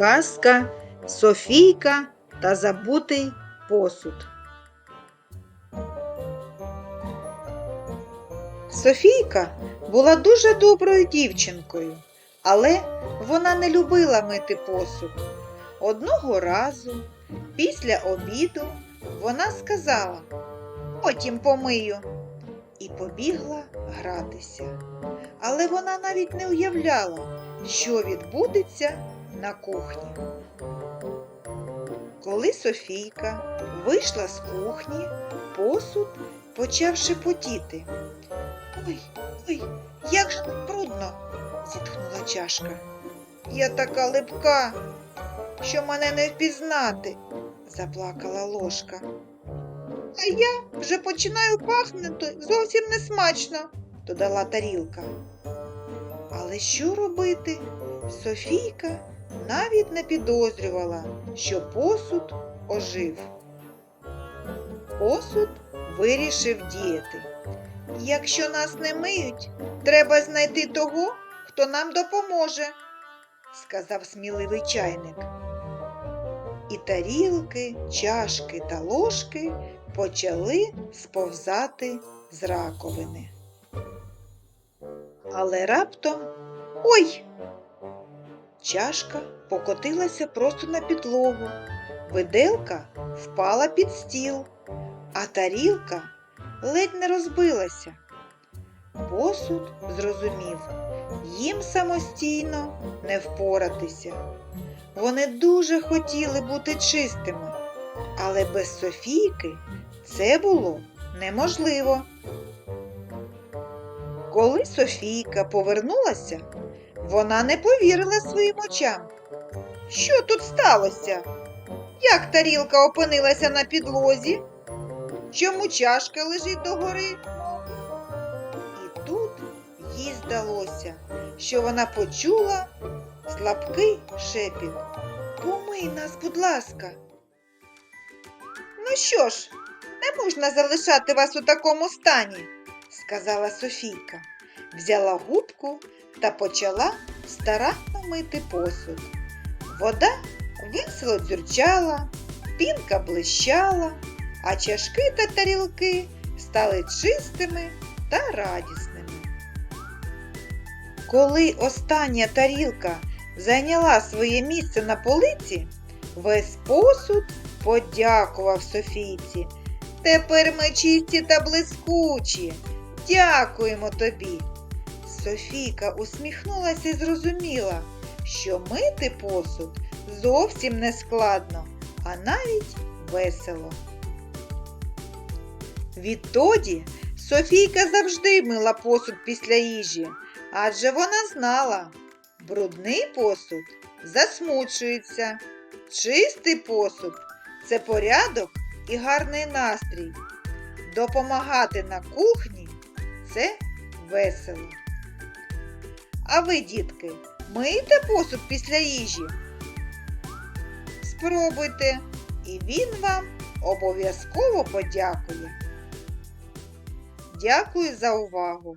Казка Софійка та забутий посуд. Софійка була дуже доброю дівчинкою, але вона не любила мити посуд. Одного разу, після обіду, вона сказала Потім помию і побігла гратися. Але вона навіть не уявляла, що відбудеться на кухні. Коли Софійка вийшла з кухні, посуд почав шепотіти. Ой, ой, як же брудно, зітхнула чашка. Я така липка, що мене не впізнати, заплакала ложка. А я вже починаю пахнути зовсім несмачно, додала тарілка. Але що робити? Софійка навіть не підозрювала, що посуд ожив. Посуд вирішив діяти. Якщо нас не миють, треба знайти того, хто нам допоможе, сказав сміливий чайник. І тарілки, чашки та ложки почали сповзати з раковини. Але раптом ой! Чашка покотилася просто на підлогу, виделка впала під стіл, а тарілка ледь не розбилася. Посуд зрозумів, їм самостійно не впоратися. Вони дуже хотіли бути чистими, але без Софійки це було неможливо. Коли Софійка повернулася, вона не повірила своїм очам. Що тут сталося? Як тарілка опинилася на підлозі? Чому чашка лежить догори? І тут їй здалося, що вона почула слабкий шепіт. Помий нас, будь ласка. Ну що ж, не можна залишати вас у такому стані, сказала Софійка, взяла губку та почала старанно мити посуд. Вода весело дзюрчала, пінка блищала, а чашки та тарілки стали чистими та радісними. Коли остання тарілка зайняла своє місце на полиці, весь посуд подякував Софійці. Тепер ми чисті та блискучі. Дякуємо тобі. Софійка усміхнулася і зрозуміла, що мити посуд зовсім не складно, а навіть весело. Відтоді Софійка завжди мила посуд після їжі, адже вона знала, брудний посуд засмучується, чистий посуд це порядок і гарний настрій. Допомагати на кухні це весело. А ви, дітки, миєте посуд після їжі? Спробуйте, і він вам обов'язково подякує. Дякую за увагу!